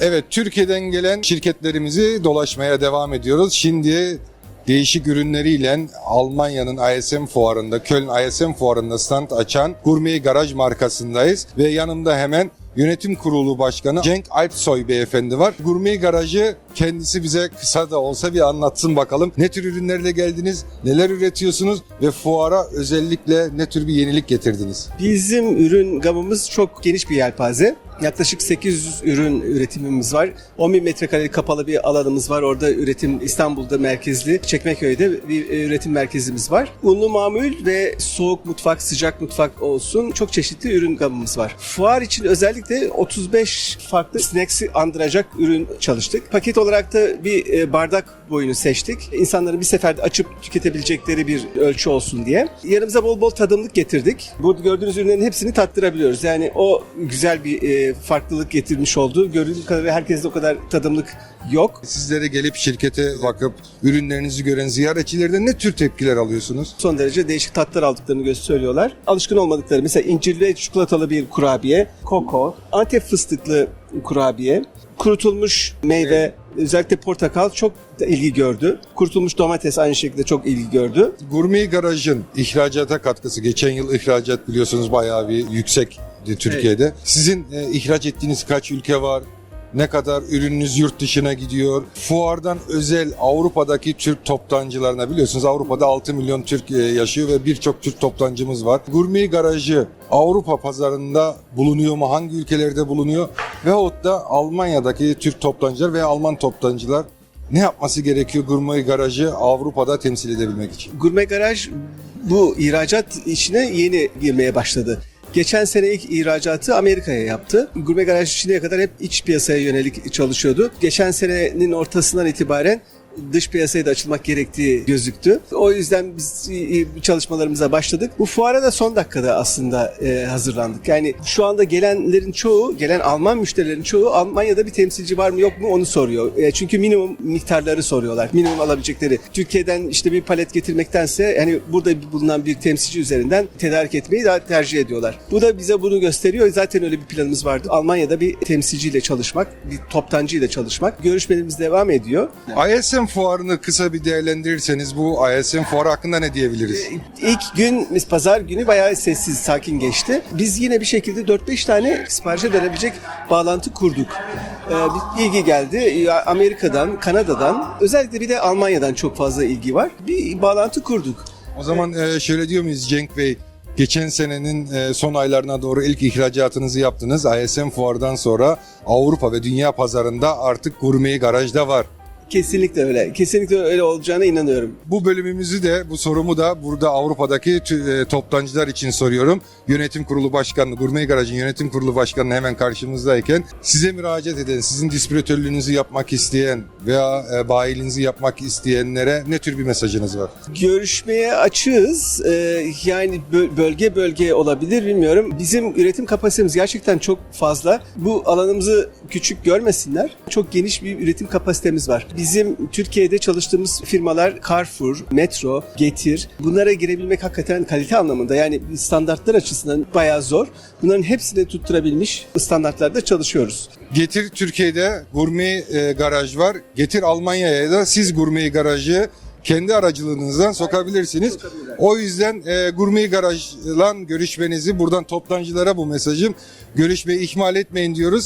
Evet, Türkiye'den gelen şirketlerimizi dolaşmaya devam ediyoruz. Şimdi değişik ürünleriyle Almanya'nın ISM fuarında, Köln ISM fuarında stand açan Gourmet Garaj markasındayız. Ve yanımda hemen Yönetim Kurulu Başkanı Cenk Alpsoy beyefendi var. Gourmet Garajı kendisi bize kısa da olsa bir anlatsın bakalım. Ne tür ürünlerle geldiniz, neler üretiyorsunuz ve fuara özellikle ne tür bir yenilik getirdiniz? Bizim ürün gamımız çok geniş bir yelpaze. Yaklaşık 800 ürün üretimimiz var. 10 bin metrekarelik kapalı bir alanımız var. Orada üretim İstanbul'da merkezli, Çekmeköy'de bir e, üretim merkezimiz var. Unlu mamul ve soğuk mutfak, sıcak mutfak olsun çok çeşitli ürün gamımız var. Fuar için özellikle 35 farklı snacks'i andıracak ürün çalıştık. Paket olarak da bir e, bardak boyunu seçtik. İnsanların bir seferde açıp tüketebilecekleri bir ölçü olsun diye. Yanımıza bol bol tadımlık getirdik. Burada gördüğünüz ürünlerin hepsini tattırabiliyoruz. Yani o güzel bir e, farklılık getirmiş oldu. Gördüğünüz kadarıyla herkeste o kadar tadımlık yok. Sizlere gelip şirkete bakıp ürünlerinizi gören ziyaretçilerden ne tür tepkiler alıyorsunuz? Son derece değişik tatlar aldıklarını göz söylüyorlar. Alışkın olmadıkları mesela incirli çikolatalı bir kurabiye, koko, antep fıstıklı kurabiye, kurutulmuş meyve, özellikle portakal çok ilgi gördü. Kurutulmuş domates aynı şekilde çok ilgi gördü. Gourmet Garaj'ın ihracata katkısı, geçen yıl ihracat biliyorsunuz bayağı bir yüksek Türkiye'de. Sizin e, ihraç ettiğiniz kaç ülke var? Ne kadar ürününüz yurt dışına gidiyor? Fuardan özel Avrupa'daki Türk toptancılarına biliyorsunuz Avrupa'da 6 milyon Türk e, yaşıyor ve birçok Türk toptancımız var. Gourmet Garajı Avrupa pazarında bulunuyor mu? Hangi ülkelerde bulunuyor? Veyahut da Almanya'daki Türk toptancılar veya Alman toptancılar ne yapması gerekiyor Gourmet Garajı Avrupa'da temsil edebilmek için? Gurme Garaj bu ihracat işine yeni girmeye başladı. Geçen sene ilk ihracatı Amerika'ya yaptı. Gurme Garaj şimdiye kadar hep iç piyasaya yönelik çalışıyordu. Geçen senenin ortasından itibaren dış piyasaya da açılmak gerektiği gözüktü. O yüzden biz çalışmalarımıza başladık. Bu fuara da son dakikada aslında e, hazırlandık. Yani şu anda gelenlerin çoğu, gelen Alman müşterilerin çoğu Almanya'da bir temsilci var mı yok mu onu soruyor. E, çünkü minimum miktarları soruyorlar. Minimum alabilecekleri. Türkiye'den işte bir palet getirmektense yani burada bulunan bir temsilci üzerinden tedarik etmeyi daha tercih ediyorlar. Bu da bize bunu gösteriyor. Zaten öyle bir planımız vardı. Almanya'da bir temsilciyle çalışmak, bir toptancıyla çalışmak. Görüşmelerimiz devam ediyor. ISM fuarını kısa bir değerlendirirseniz bu ISM fuarı hakkında ne diyebiliriz? İlk gün, pazar günü bayağı sessiz, sakin geçti. Biz yine bir şekilde 4-5 tane siparişe dönebilecek bağlantı kurduk. Ee, ilgi geldi. Ee, Amerika'dan, Kanada'dan, özellikle bir de Almanya'dan çok fazla ilgi var. Bir bağlantı kurduk. O zaman e, şöyle diyor muyuz Cenk Bey? Geçen senenin e, son aylarına doğru ilk ihracatınızı yaptınız. ISM fuardan sonra Avrupa ve dünya pazarında artık gurmeyi garajda var. Kesinlikle öyle. Kesinlikle öyle olacağına inanıyorum. Bu bölümümüzü de, bu sorumu da burada Avrupa'daki e, toptancılar için soruyorum. Yönetim Kurulu Başkanı, Gurme Garaj'ın Yönetim Kurulu Başkanı hemen karşımızdayken size müracaat eden, sizin distribütörlüğünüzü yapmak isteyen veya e, bayiliğinizi yapmak isteyenlere ne tür bir mesajınız var? Görüşmeye açığız. Ee, yani bö- bölge bölge olabilir bilmiyorum. Bizim üretim kapasitemiz gerçekten çok fazla. Bu alanımızı küçük görmesinler. Çok geniş bir üretim kapasitemiz var. Bizim Türkiye'de çalıştığımız firmalar Carrefour, Metro, Getir. Bunlara girebilmek hakikaten kalite anlamında yani standartlar açısından bayağı zor. Bunların hepsini tutturabilmiş standartlarda çalışıyoruz. Getir Türkiye'de gurme e, garaj var. Getir Almanya'ya da siz gurme garajı kendi aracılığınızdan sokabilirsiniz. O yüzden e, gurme garajla görüşmenizi buradan toptancılara bu mesajım. Görüşmeyi ihmal etmeyin diyoruz.